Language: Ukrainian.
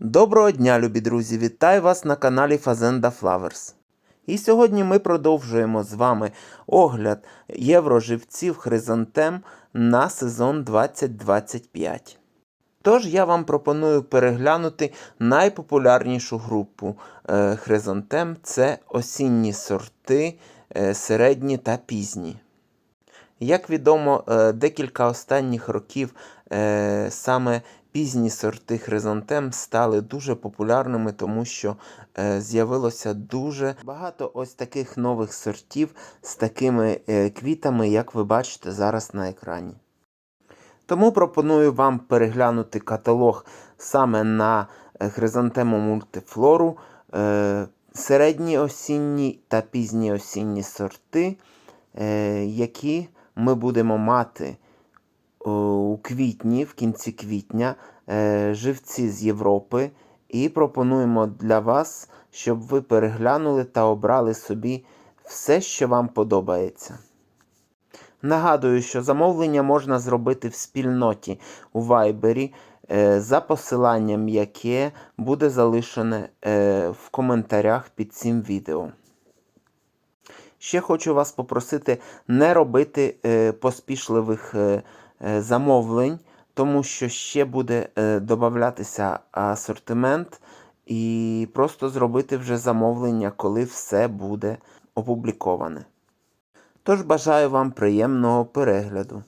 Доброго дня, любі друзі! Вітаю вас на каналі Fazenda Flowers. І сьогодні ми продовжуємо з вами огляд євроживців хризантем на сезон 2025. Тож я вам пропоную переглянути найпопулярнішу групу е, хризантем це осінні сорти, е, середні та пізні. Як відомо, е, декілька останніх років саме пізні сорти хризантем стали дуже популярними, тому що е, з'явилося дуже багато ось таких нових сортів з такими е, квітами, як ви бачите зараз на екрані. Тому пропоную вам переглянути каталог саме на е, хризантему мультифлору, е, середні осінні та пізні осінні сорти, е, які ми будемо мати у квітні, в кінці квітня, е, живці з Європи. І пропонуємо для вас, щоб ви переглянули та обрали собі все, що вам подобається. Нагадую, що замовлення можна зробити в спільноті у Вайбері е, за посиланням, яке буде залишене е, в коментарях під цим відео. Ще хочу вас попросити не робити е, поспішливих е, е, замовлень, тому що ще буде е, додатися асортимент, і просто зробити вже замовлення, коли все буде опубліковане. Тож бажаю вам приємного перегляду.